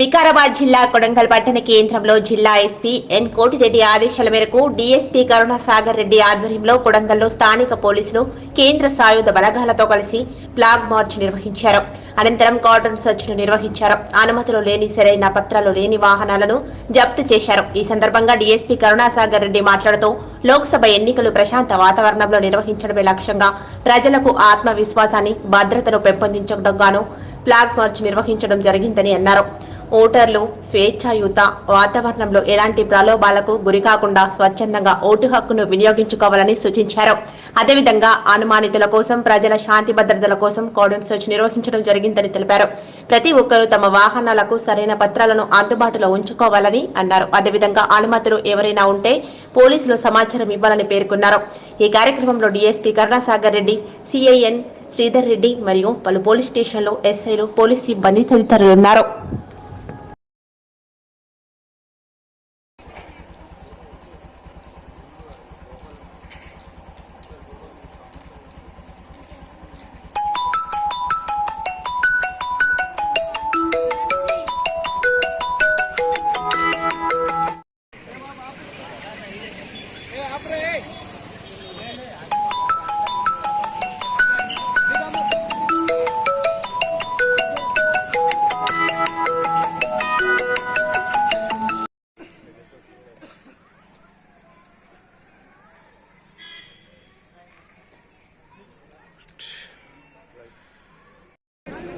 వికారాబాద్ జిల్లా కొడంగల్ పట్టణ కేంద్రంలో జిల్లా ఎస్పీ ఎన్ కోటిరెడ్డి ఆదేశాల మేరకు డీఎస్పీ కరుణాసాగర్ రెడ్డి ఆధ్వర్యంలో కొడంగల్లో స్థానిక పోలీసులు కేంద్ర సాయుధ బలగాలతో కలిసి ఫ్లాగ్ మార్చ్ నిర్వహించారు. అనంతరం కాటన్ సర్చ్ను నిర్వహించారు. అనుమతులు లేని సరైన పత్రాలు లేని వాహనాలను జప్తు చేశారు. ఈ సందర్భంగా డీఎస్పీ కరుణాసాగర్ రెడ్డి మాట్లాడుతూ లోక్సభ ఎన్నికలు ప్రశాంత వాతావరణంలో నిర్వహించడమే లక్ష్యంగా ప్రజలకు ఆత్మవిశ్వాసాన్ని భద్రతను పెంపొందించడం గాను ఫ్లాగ్ మార్చ్ నిర్వహించడం జరిగిందని అన్నారు. ఓటర్లు స్వేచ్ఛాయుత వాతావరణంలో ఎలాంటి ప్రలోభాలకు గురికాకుండా స్వచ్ఛందంగా ఓటు హక్కును వినియోగించుకోవాలని సూచించారు. అదేవిధంగా అనుమానితుల కోసం ప్రజల శాంతి భద్రతల కోసం కోడన్ సెర్చ్ నిర్వహించడం జరిగిందని తెలిపారు. ప్రతి ఒక్కరూ తమ వాహనాలకు సరైన పత్రాలను అందుబాటులో ఉంచుకోవాలని అన్నారు. అదేవిధంగా అనుమతులు ఎవరైనా ఉంటే పోలీసులు సమాచారం ఇవ్వాలని పేర్కొన్నారు. ఈ కార్యక్రమంలో డీఎస్పీ కరుణాసాగర్ రెడ్డి సిఐఎన్ శ్రీధర్ రెడ్డి మరియు పలు పోలీస్ స్టేషన్లు ఎస్ఐలు పోలీస్ సిబ్బంది తదితరులు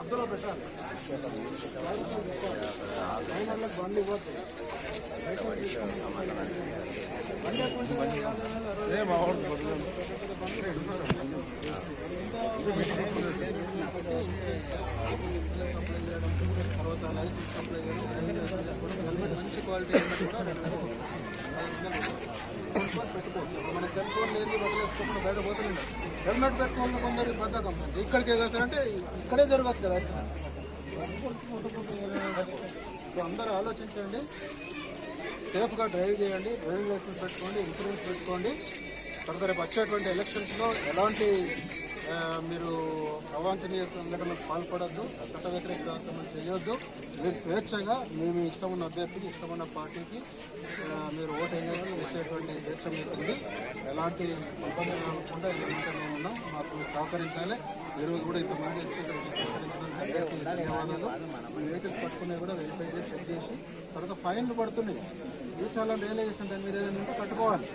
అందులో పెట్టాలి నైన్ హండ్రెడ్ బండి పోతుంది తర్వాత మంచి క్వాలిటీ కూడా లేదు బయట పోతుంది హెల్మెట్ పెట్టుకోవాలి కొందరు బద్దకం ఇక్కడికే చేస్తారంటే ఇక్కడే జరగచ్చు కదా. సో అందరూ ఆలోచించండి. సేఫ్గా డ్రైవ్ చేయండి. డ్రైవింగ్ లైసెన్స్ పెట్టుకోండి ఇన్సూరెన్స్ పెట్టుకోండి. తర్వాత రేపు వచ్చేటువంటి ఎలక్షన్స్లో ఎలాంటి మీరు అవాంఛనీయ సంఘటనలకు పాల్పడద్దు చట్ట వ్యతిరేక కార్యక్రమాలు చేయొద్దు. మీరు స్వేచ్ఛగా మేము ఇష్టం ఉన్న అభ్యర్థికి ఇష్టమున్న పార్టీకి మీరు ఓటు వేయాలని వేసేటువంటి స్వేచ్ఛ మీకుంది ఎలాంటి ఇబ్బంది రాకుండా ఏమంటే ఉన్నాం. మాకు సహకరించాలి. ఈరోజు కూడా ఇంతమంది వచ్చి ధన్యవాదాలు. మీ వెహికల్స్ పట్టుకునే కూడా వెరిఫై చేసి చెక్ చేసి తర్వాత ఫైన్లు పడుతున్నాయి. ఇది చాలా రియలైజేషన్ దాని మీద ఏదైనా ఉంటే కట్టుకోవాలి.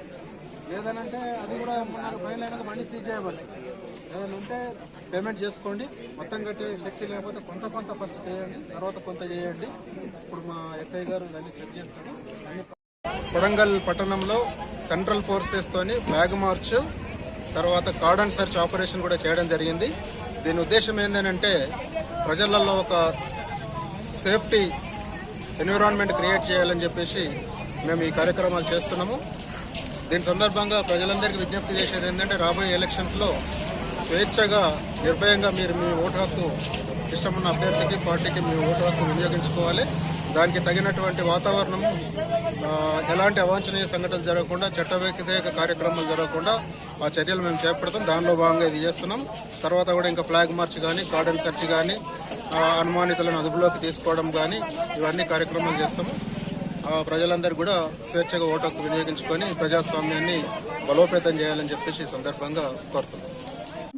లేదనంటే అది కూడా ఫైన్ అయినది మళ్ళీ సీజ్ చేయబడి ఏదైనా ఉంటే పేమెంట్ చేసుకోండి. మొత్తం కట్టే శక్తి లేకపోతే కొంత కొంత ఫస్ట్ చేయండి. తర్వాత కొంత చేయండి. ఇప్పుడు మా ఎస్ఐ గారు దాన్ని చెక్ చేస్తాడు కొడంగల్ పట్టణంలో సెంట్రల్ ఫోర్సెస్ ఫ్లాగ్ మార్చ్ తర్వాత కార్డన్ సెర్చ్ ఆపరేషన్ కూడా చేయడం జరిగింది. దీని ఉద్దేశం ఏంటంటే ప్రజలలో ఒక సేఫ్టీ ఎన్విరాన్మెంట్ క్రియేట్ చేయాలని చెప్పేసి మేము ఈ కార్యక్రమాలు చేస్తున్నాము. దీని సందర్భంగా ప్రజలందరికీ విజ్ఞప్తి చేసేది ఏంటంటే రాబోయే ఎలక్షన్స్లో స్వేచ్ఛగా నిర్భయంగా మీరు మీ ఓటు హక్కు ఇష్టమున్న అభ్యర్థికి పార్టీకి మీ ఓటు హక్కు వినియోగించుకోవాలి. దానికి తగినటువంటి వాతావరణం ఎలాంటి అవాంఛనీయ సంఘటనలు జరగకుండా చట్ట వ్యతిరేక కార్యక్రమాలు జరగకుండా ఆ చర్యలు మేము చేపడతాం. దానిలో భాగంగా ఇది చేస్తున్నాం. తర్వాత కూడా ఇంకా ఫ్లాగ్ మార్చ్ కానీ కార్డన్ సెర్చ్ కానీ అనుమానితులను అదుపులోకి తీసుకోవడం కానీ ఇవన్నీ కార్యక్రమాలు చేస్తాము ఆ, ప్రజలందరూ కూడా స్వేచ్ఛగా ఓటు హక్కు వినియోగించుకొని ప్రజాస్వామ్యాన్ని బలోపేతం చేయాలని చెప్పేసి ఈ సందర్భంగా కోరుతున్నాం.